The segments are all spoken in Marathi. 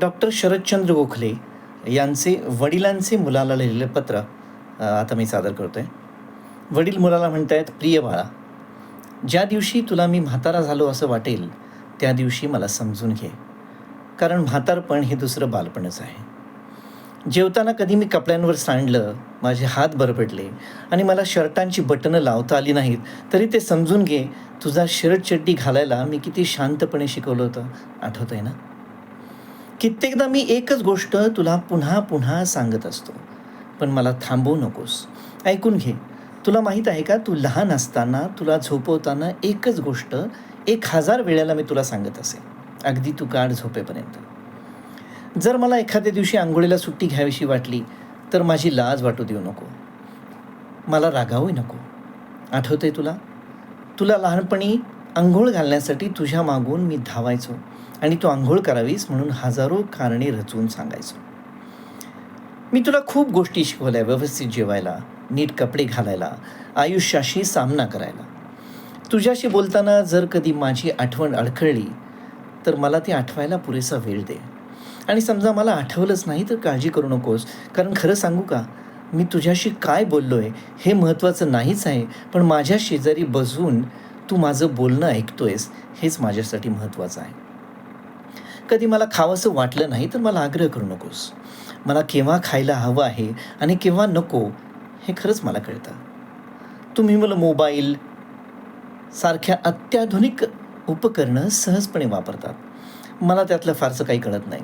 डॉक्टर शरदचंद्र गोखले यांचे वडिलांचे मुलाला लिहिलेले पत्र आता मी सादर करतो आहे वडील मुलाला म्हणत आहेत प्रिय बाळा ज्या दिवशी तुला मी म्हातारा झालो असं वाटेल त्या दिवशी मला समजून घे. कारण म्हातारपण हे दुसरं बालपणच आहे. जेवताना कधी मी कपड्यांवर सांडलं माझे हात बरबडले आणि मला शर्टांची बटणं लावता आली नाहीत तरी ते समजून घे तुझा शर्ट चड्डी घालायला मी किती शांतपणे शिकवलं होतं. आठवतं आहे ना? कित्येकदा मी एकच गोष्ट तुला पुन्हा पुन्हा सांगत असतो. पण मला थांबवू नकोस. ऐकून घे. तुला माहीत आहे का? तू लहान असताना तुला झोपवताना एकच गोष्ट एक हजार वेळेला मी तुला सांगत असे. अगदी तू काढ झोपेपर्यंत. जर मला एखाद्या दिवशी आंघोळीला सुट्टी घ्यावीशी वाटली तर माझी लाज वाटू देऊ नको. मला रागावूही नको. आठवतंय तुला? तुला लहानपणी आंघोळ घालण्यासाठी तुझ्या मागून मी धावायचो आणि तू आंघोळ करावीस म्हणून हजारो कारणे रचून सांगायचो. मी तुला खूप गोष्टी शिकवल्या व्यवस्थित जेवायला नीट कपडे घालायला आयुष्याशी सामना करायला. तुझ्याशी बोलताना जर कधी माझी आठवण अडखळली तर मला ती आठवायला पुरेसा वेळ दे. आणि समजा मला आठवलंच नाही तर काळजी करू नकोस. कारण खरं सांगू का मी तुझ्याशी काय बोललो आहे हे महत्त्वाचं नाहीच आहे पण माझ्या शेजारी बसून तू माझं बोलणं ऐकतोयस हेच माझ्यासाठी महत्त्वाचं आहे. कधी मला खावंसं वाटलं नाही तर मला आग्रह करू नकोस. मला केव्हा खायला हवं आहे आणि केव्हा नको हे खरंच मला कळतं. तुम्ही मला मोबाईल सारख्या अत्याधुनिक उपकरणं सहजपणे वापरतात. मला त्यातलं फारसं काही कळत नाही.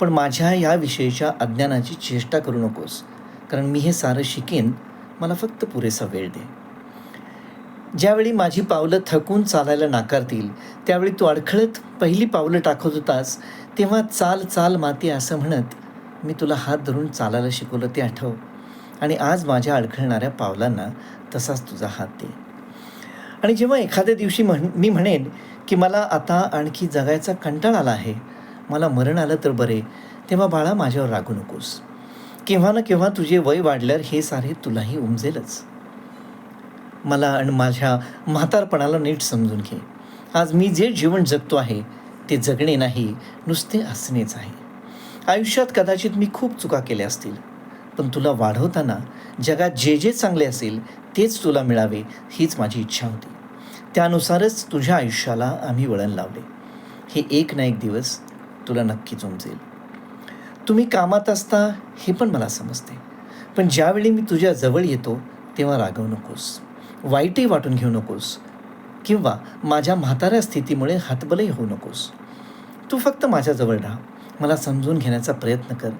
पण माझ्या याविषयीच्या अज्ञानाची चेष्टा करू नकोस. कारण मी हे सारं शिकेन मला फक्त पुरेसा वेळ दे. ज्यावेळी माझी पावलं थकून चालायला नाकारतील त्यावेळी तू अडखळत पहिली पावलं टाकत होतास तेव्हा चाल चाल माती असं म्हणत मी तुला हात धरून चालायला शिकवलं ते आठव. आणि आज माझ्या अडखळणाऱ्या पावलांना तसाच तुझा हात दे. आणि जेव्हा एखाद्या दिवशी म्हण मी म्हणेन की मला आता आणखी जगायचा कंटाळा आला आहे मला मरण आलं तर बरे तेव्हा बाळा माझ्यावर रागू नकोस. केव्हा ना केव्हा तुझे वय वाढल्यावर हे सारे तुलाही उमजेलच. मला आणि माझ्या म्हातारपणाला नीट समजून घे. आज मी जे जीवन जगतो आहे ते जगणे नाही नुसते असणेच आहे. आयुष्यात कदाचित मी खूप चुका केल्या असतील पण तुला वाढवताना जगात जे जे चांगले असेल तेच तुला मिळावे हीच माझी इच्छा होती. त्यानुसारच तुझ्या आयुष्याला आम्ही वळण लावले. हे एक ना एक दिवस तुला नक्की उमजेल तुम्ही कामात असता हे पण मला समजते. पण ज्यावेळी मी तुझ्या जवळ येतो तेव्हा रागवू नकोस. वाईटही वाटून घेऊ नकोस. किंवा माझ्या म्हाताऱ्या स्थितीमुळे हातबलही होऊ नकोस. तू फक्त माझ्याजवळ राहा. मला समजून घेण्याचा प्रयत्न कर.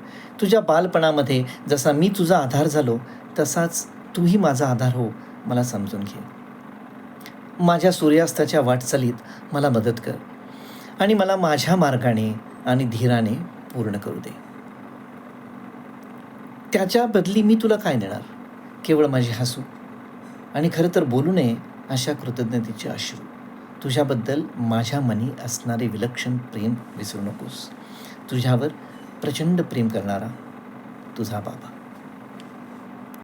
तुझ्या बालपणामध्ये जसा मी तुझा आधार झालो तसाच तूही माझा आधार हो मला समजून घे. माझ्या सूर्यास्ताच्या वाटचालीत मला मदत कर. आणि मला माझ्या मार्गाने आणि धीराने पूर्ण करू दे. त्याच्या बदली मी तुला काय देणार? केवळ माझी हसू. आणि खरं तर बोलू नये अशा कृतज्ञतेचे अश्रू. तुझ्याबद्दल माझ्या मनी असणारे विलक्षण प्रेम विसरू नकोस. तुझ्यावर प्रचंड प्रेम करणारा तुझा बाबा.